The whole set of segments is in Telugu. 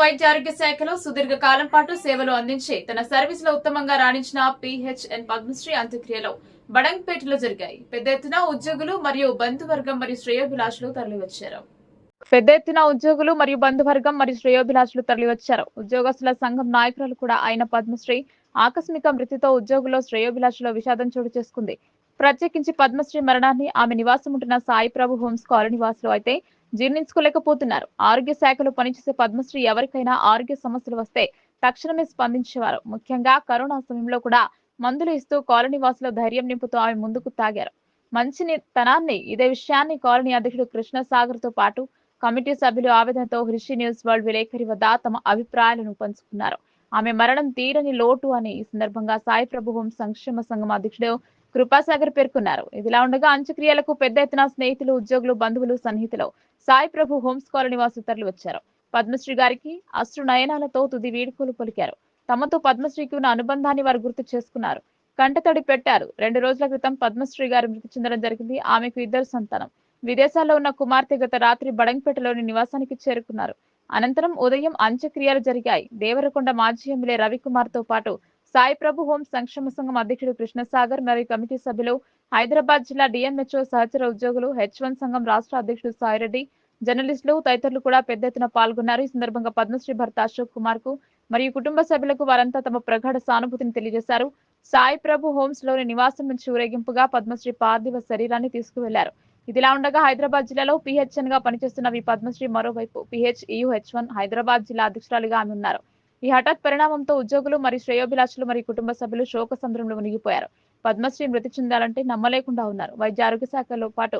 వైద్య ఆరోగ్య శాఖలో సుదీర్ఘ కాలం పాటు సేవలు అందించి తన సర్వీస్లో ఉత్తమంగా రాణించిన పిహెచ్ఎన్ పద్మశ్రీ అంత్యక్రియలు బడంగ్పేటలో జరిగాయి. పెద్ద ఎత్తున ఉద్యోగులు మరియు బంధువర్గం మరియు శ్రేయోభిలాషులు తరలివచ్చారు. పెద్ద ఎత్తున ఉద్యోగులు మరియు బంధువర్గం మరియు శ్రేయోభిలాషులు తరలివచ్చారు. ఉద్యోగస్తుల సంఘం నాయకురాలు కూడా ఆయన పద్మశ్రీ ఆకస్మిక మృతితో ఉద్యోగుల్లో శ్రేయోభిలాషులో విషాదం చోటు చేసుకుంది. ప్రత్యేకించి పద్మశ్రీ మరణాన్ని ఆమె నివాసం ఉంటున్న సాయి ప్రభు హోమ్స్ కాలనీ వాసులు అయితే జీర్ణించుకోలేకపోతున్నారు. ఆరోగ్య శాఖలో పనిచేసే పద్మశ్రీ ఎవరికైనా ఆరోగ్య సమస్యలు వస్తే తక్షణమే స్పందించేవారు. ముఖ్యంగా కరోనా సమయంలో కూడా మందులు ఇస్తూ కాలనీ వాసుల ధైర్యం నింపుతూ ఆమె ముందుకు తాగారు. మంచి తనాన్ని ఇదే విషయాన్ని కాలనీ అధ్యక్షుడు కృష్ణ సాగర్తో పాటు కమిటీ సభ్యులు ఆవేదనతో హృషి న్యూస్ వరల్డ్ విలేకరి వద్ద తమ అభిప్రాయాలను పంచుకున్నారు. ఆమె మరణం తీరని లోటు అని ఈ సందర్భంగా సాయి ప్రభు హోం సంక్షేమ సంఘం అధ్యక్షుడు కృపాసాగర్ పేర్కొన్నారు. ఇదిలా ఉండగా అంత్యక్రియలకు పెద్ద ఎత్తున స్నేహితులు ఉద్యోగులు బంధువులు సన్నిహితులు సాయి ప్రభు హోమ్స్ కాలనీ వాసులు వచ్చారు. పద్మశ్రీ గారికి అశ్రు నయనాలతో తుది వీడుకోలు పలికారు. తమతో పద్మశ్రీకి ఉన్న అనుబంధాన్ని వారు గుర్తు చేసుకున్నారు. కంటతడి పెట్టారు. రెండు రోజుల క్రితం పద్మశ్రీ గారు మృతి చెందడం జరిగింది. ఆమెకు ఇద్దరు సంతానం. విదేశాల్లో ఉన్న కుమార్తె గత రాత్రి బడంగ్పేటలోని నివాసానికి చేరుకున్నారు. అనంతరం ఉదయం అంత్యక్రియలు జరిగాయి. దేవరకొండ మాజీ ఎమ్మెల్యే రవికుమార్తో పాటు సాయి ప్రభు హోం సంక్షేమ సంఘం అధ్యక్షుడు కృష్ణసాగర్ మరియు కమిటీ సభ్యులు హైదరాబాద్ జిల్లా డిఎంహెచ్ఓ సహచర ఉద్యోగులు హెచ్ వన్ సంఘం రాష్ట్ర అధ్యక్షుడు సాయిరెడ్డి. జర్నలిస్టులు తదితరులు కూడా పెద్ద ఎత్తున పాల్గొన్నారు. ఈ సందర్భంగా పద్మశ్రీ భర్త అశోక్ కుమార్కు మరియు కుటుంబ సభ్యులకు వారంతా తమ ప్రగాఢ సానుభూతిని తెలియజేశారు. సాయి ప్రభు హోమ్స్లోని నివాసం నుంచి ఊరేగింపుగా పద్మశ్రీ పార్థివ శరీరాన్ని తీసుకువెళ్ళారు. ఇదిలా ఉండగా హైదరాబాద్ జిల్లాలో పిహెచ్ఎన్గా పనిచేస్తున్న ఈ పద్మశ్రీ మరోవైపు పిహెచ్ హెచ్ వన్ హైదరాబాద్ జిల్లా అధ్యక్షురాలిగా ఆమె ఉన్నారు. ఈ హఠాత్ పరిణామంతో ఉద్యోగులు మరియు శ్రేయోభిలాషులు మరియు కుటుంబ సభ్యులు శోక సంద్రంలో మునిగిపోయారు. పద్మశ్రీ మృతి చెందాలంటే నమ్మలేకుండా ఉన్నారు. వైద్య ఆరోగ్య శాఖలో పాటు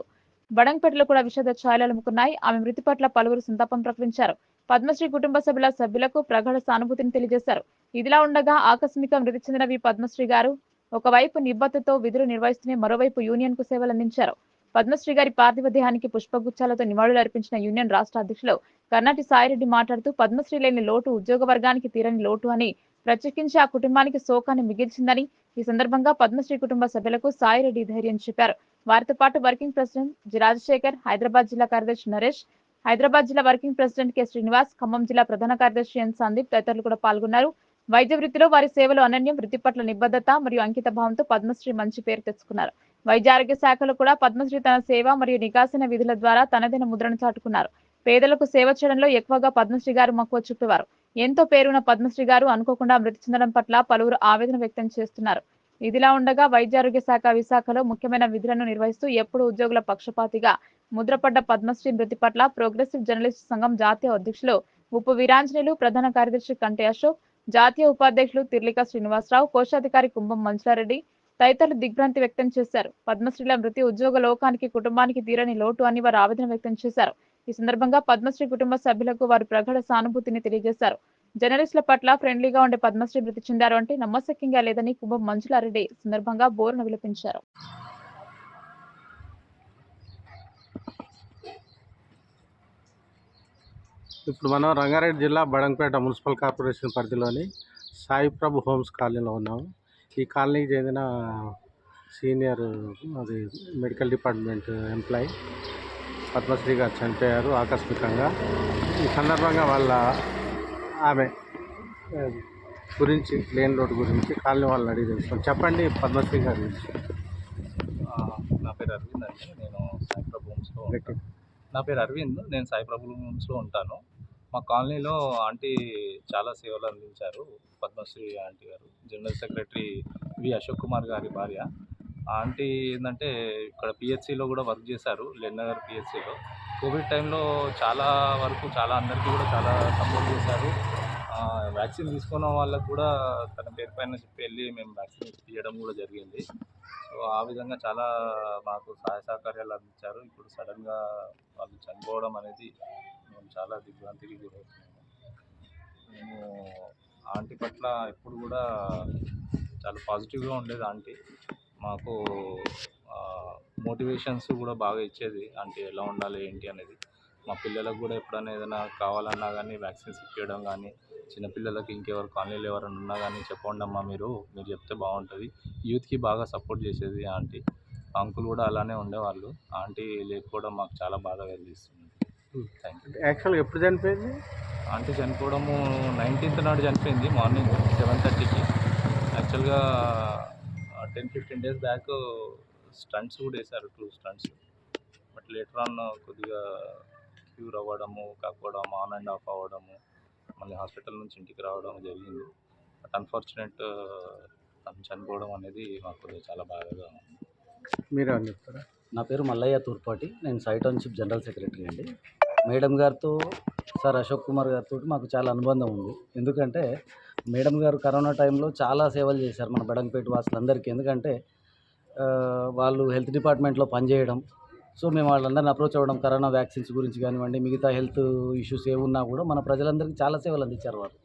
బడంగ్పేటలో కూడా విషాద ఛాయలు అలుముకున్నాయి. ఆమె మృతి పట్ల పలువురు సంతాపం ప్రకటించారు. పద్మశ్రీ కుటుంబ సభ్యుల సభ్యులకు ప్రగాఢ సానుభూతిని తెలియజేశారు. ఇదిలా ఉండగా ఆకస్మిక మృతి చెందిన వి పద్మశ్రీ గారు ఒకవైపు నిబద్ధతతో విధులు నిర్వహిస్తూనే మరోవైపు యూనియన్కు సేవలు అందించారు పద్మశ్రీ గారి పార్థివ దేహానికి పుష్పగుచ్చాలతో నివాళులు అర్పించిన యూనియన్ రాష్ట్ర అధ్యక్షులు కర్ణాటి సాయిరెడ్డి మాట్లాడుతూ పద్మశ్రీ లేని లోటు ఉద్యోగ వర్గానికి తీరని లోటు అని ప్రత్యేకించి ఆ కుటుంబానికి శోకాన్ని మిగిల్చిందని ఈ సందర్భంగా పద్మశ్రీ కుటుంబ సభ్యులకు సాయిరెడ్డి ధైర్యం చెప్పారు. వారితో పాటు working president G Rajasekhar Hyderabad జిల్లా కార్యదర్శి నరేష్ హైదరాబాద్ జిల్లా working president K Srinivas Khammam జిల్లా ప్రధాన కార్యదర్శి ఎన్ సందీప్ తదితరులు కూడా పాల్గొన్నారు. వైద్య వృత్తిలో వారి సేవలు అనన్యం వృత్తి పట్ల నిబద్ధత మరియు అంకిత భావంతో పద్మశ్రీ మంచి పేరు తెచ్చుకున్నారు. వైద్య ఆరోగ్య శాఖలో కూడా పద్మశ్రీ తన సేవ మరియు నికాసిన విధుల ద్వారా తనదైన ముద్రను చాటుకున్నారు. పేదలకు సేవ చేయడంలో ఎక్కువగా పద్మశ్రీ గారు మక్కువ చూపేవారు. ఎంతో పేరున్న పద్మశ్రీ గారు అనుకోకుండా మృతి చెందడం పట్ల పలువురు ఆవేదన వ్యక్తం చేస్తున్నారు. ఇదిలా ఉండగా వైద్య ఆరోగ్య శాఖ విశాఖలో ముఖ్యమైన విధులను నిర్వహిస్తూ ఎప్పుడు ఉద్యోగుల పక్షపాతిగా ముద్రపడ్డ పద్మశ్రీ మృతి పట్ల ప్రోగ్రెసివ్ జర్నలిస్ట్ సంఘం జాతీయ అధ్యక్షులు ఉప్పు వీరాంజనేయులు ప్రధాన కార్యదర్శి కంటే అశోక్ జాతీయ ఉపాధ్యక్షులు తిర్లిక శ్రీనివాసరావు కోశాధికారి కుంభం మంచులారెడ్డి తదితరులు దిగ్భ్రాంతి వ్యక్తం చేశారు. పద్మశ్రీల మృతి ఉద్యోగ లోకానికి కుటుంబానికి తీరని లోటు అని వారు ఆవేదన వ్యక్తం చేశారు. ఈ సందర్భంగా పద్మశ్రీ కుటుంబ సభ్యులకు వారు ప్రగాఢ సానుభూతిని తెలియజేశారు. జర్నలిస్టుల పట్ల ఫ్రెండ్లీగా ఉండే పద్మశ్రీ మృతి చెందారు అంటే నమ్మశక్యంగా లేదని కుంభం మంజులారెడ్డి సందర్భంగా బోరును విలపించారు. ఇప్పుడు మనం రంగారెడ్డి జిల్లా బడంపేట మున్సిపల్ కార్పొరేషన్ పరిధిలోని సాయిప్రభు హోమ్స్ కాలనీలో ఉన్నాము. ఈ కాలనీకి చెందిన సీనియర్ అది మెడికల్ డిపార్ట్మెంట్ ఎంప్లాయీ పద్మశ్రీ గారు చనిపోయారు ఆకస్మికంగా. ఈ సందర్భంగా వాళ్ళ ఆమె గురించి లేన్ రోడ్ గురించి కాలనీ వాళ్ళని అడిగి తెలుసుకోండి చెప్పండి పద్మశ్రీ గారి గురించి. నా పేరు అరవింద్ అండి. నేను సాయిప్రభు హోమ్స్లో నా పేరు అరవింద్. నేను సాయిప్రభు హోమ్స్లో ఉంటాను. మా కాలనీలో ఆంటీ చాలా సేవలు అందించారు. పద్మశ్రీ ఆంటీ గారు general secretary V Ashok Kumar గారి భార్య. ఆంటీ ఏంటంటే ఇక్కడ పిహెచ్సిలో కూడా వర్క్ చేశారు లెన్నగర్ పిహెచ్సిలో. కోవిడ్ టైంలో చాలా వరకు చాలా అందరికీ కూడా చాలా సపోర్ట్ చేశారు. వ్యాక్సిన్ తీసుకున్న వాళ్ళకు కూడా తన పేరు పైన చెప్పి వెళ్ళి మేము వ్యాక్సిన్ తీయడం కూడా జరిగింది. సో ఆ విధంగా చాలా మాకు సహాయ సహకార్యాలు అందించారు. ఇప్పుడు సడన్గా వాళ్ళు చనిపోవడం అనేది చాలా దిగ్భ్రాంతికి గురవుతున్నాము మేము ఆంటీ పట్ల ఎప్పుడు కూడా చాలా పాజిటివ్గా ఉండేది ఆంటీ. మాకు మోటివేషన్స్ కూడా బాగా ఇచ్చేది ఆంటీ ఎలా ఉండాలి ఏంటి అనేది. మా పిల్లలకు కూడా ఎప్పుడైనా ఏదైనా కావాలన్నా కానీ వ్యాక్సిన్స్ ఇప్పించడం కానీ చిన్నపిల్లలకి ఇంకెవరు కాలనీలు ఎవరైనా ఉన్నా కానీ చెప్పండి అమ్మా మీరు మీరు చెప్తే బాగుంటుంది. యూత్కి బాగా సపోర్ట్ చేసేది ఆంటీ. అంకుల్ కూడా అలానే ఉండేవాళ్ళు. ఆంటీ లేకపోవడం మాకు చాలా బాధ కలిగిస్తుంది. థ్యాంక్ యూ యాక్చువల్గా ఎప్పుడు చనిపోయింది? ఆంటీ చనిపోవడము నైన్టీన్త్ నాడు చనిపోయింది మార్నింగ్ సెవెన్ థర్టీకి. యాక్చువల్గా ten fifteen days back stunts కూడా వేశారు two stunts but later on కొద్దిగా క్యూర్ అవ్వడము కాకపోవడం ఆన్ అండ్ ఆఫ్ అవ్వడము మళ్ళీ హాస్పిటల్ నుంచి ఇంటికి రావడం జరిగింది. బట్ అన్ఫార్చునేట్ తను చనిపోవడం అనేది మాకు చాలా బాధగా ఉంది. మీరే అని చెప్తారా? నా పేరు మల్లయ్య తూర్పాటి. నేను సైట్ జనరల్ సెక్రటరీ అండి. మేడం గారితో సార్ అశోక్ కుమార్ గారితో మాకు చాలా అనుబంధం ఉంది. ఎందుకంటే మేడం గారు కరోనా టైంలో చాలా సేవలు చేశారు మన బెడంపేట వాసులందరికీ. ఎందుకంటే వాళ్ళు హెల్త్ డిపార్ట్మెంట్లో పనిచేయడం సో మేము వాళ్ళందరిని అప్రోచ్ అవ్వడం కరోనా వ్యాక్సిన్స్ గురించి కానివ్వండి మిగతా హెల్త్ ఇష్యూస్ ఏమున్నా కూడా మన ప్రజలందరికీ చాలా సేవలు అందించారు వారు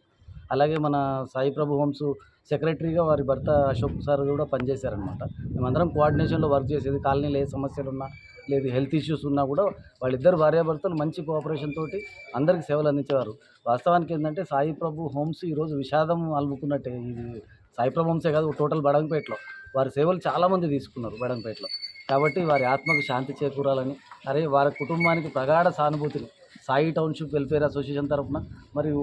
అలాగే మన సాయి ప్రభు హోమ్స్ సెక్రటరీగా వారి భర్త అశోక్ సార్ కూడా పనిచేశారనమాట మేమందరం కోఆర్డినేషన్లో వర్క్ చేసేది కాలనీలో ఏ సమస్యలు ఉన్నా లేదు హెల్త్ ఇష్యూస్ ఉన్నా కూడా వాళ్ళిద్దరు భార్యాభర్తలు మంచి కోఆపరేషన్ తోటి అందరికి సేవలు అందించేవారు. వాస్తవానికి ఏంటంటే సాయి ప్రభు హోమ్స్ ఈరోజు విషాదం అలుముకున్నట్టే. ఇది సాయి ప్రభు హోమ్సే కాదు టోటల్ బడంపేటలో. వారి సేవలు చాలామంది తీసుకున్నారు బడంపేటలో. కాబట్టి వారి ఆత్మకు శాంతి చేకూరాలని అరే వారి కుటుంబానికి ప్రగాఢ సానుభూతిని సాయి టౌన్షిప్ వెల్ఫేర్ అసోసియేషన్ తరఫున మరియు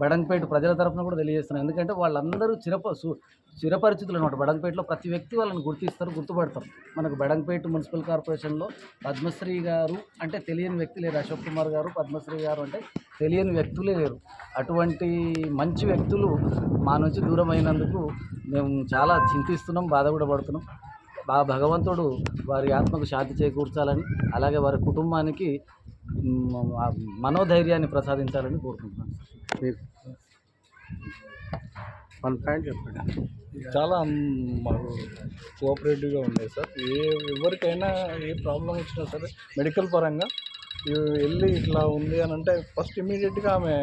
బడంగపేట ప్రజల తరఫున కూడా తెలియజేస్తున్నాను. ఎందుకంటే వాళ్ళందరూ చిరప సు చిరపరిచితులు అనమాట బడంగపేటలో ప్రతి వ్యక్తి వాళ్ళని గుర్తిస్తారు గుర్తుపడతారు. మనకు బడంగపేట మున్సిపల్ కార్పొరేషన్లో పద్మశ్రీ గారు అంటే తెలియని వ్యక్తి లేరు. అశోక్ కుమార్ గారు పద్మశ్రీ గారు అంటే తెలియని వ్యక్తులే లేరు. అటువంటి మంచి వ్యక్తులు మా నుంచి దూరం అయినందుకు మేము చాలా చింతిస్తున్నాం బాధ కూడా పడుతున్నాం. బా భగవంతుడు వారి ఆత్మకు శాంతి చేకూర్చాలని అలాగే వారి కుటుంబానికి మనోధైర్యాన్ని ప్రసాదించాలని కోరుకుంటున్నాను మీరు వన్ పాయింట్ చెప్పండి. చాలా మాకు కోఆపరేటివ్గా ఉండేది సార్. ఏ ఎవరికైనా ఏ ప్రాబ్లం వచ్చినా సరే మెడికల్ పరంగా ఇ- వెళ్ళి ఇట్లా ఉంది అని అంటే ఫస్ట్ ఇమీడియట్గా ఆమె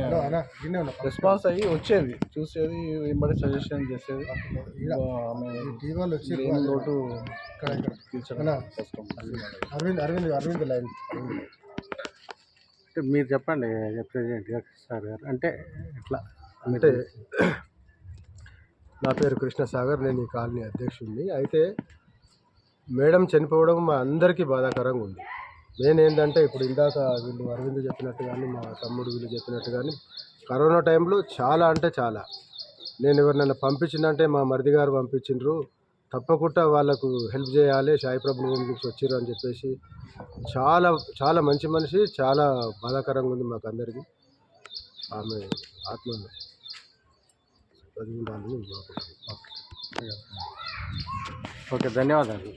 రెస్పాన్స్ అయ్యి వచ్చేది చూసేది వెంబడి సజెషన్ చేసేది. ఆమె లోటు తీర్చడం కష్టం. అరవింద్ అరవింద్ అరవింద్ లైన్. మీరు చెప్పండి ప్రెసిడెంట్గా సార్ గారు అంటే ఎట్లా? అంటే నా పేరు కృష్ణసాగర్ నేను ఈ కాలనీ అధ్యక్షుడిని. అయితే మేడం చనిపోవడం మా అందరికీ బాధాకరంగా ఉంది. మెయిన్ ఏంటంటే ఇప్పుడు ఇందాక వీళ్ళు అరవింద్ చెప్పినట్టు కానీ మా తమ్ముడు వీళ్ళు చెప్పినట్టు కానీ కరోనా టైంలో చాలా అంటే చాలా. నేను ఎవరినైనా పంపించిందంటే మా మరిది గారు పంపించిండ్రు. తప్పకుండా వాళ్ళకు హెల్ప్ చేయాలి. సాయి ప్రభు నుంచి వచ్చారు అని చెప్పేసి చాలా చాలా మంచి మనిషి. చాలా బాధాకరంగా ఉంది మాకు అందరికీ ఆమె ఆత్మ ఓకే ధన్యవాదాలు.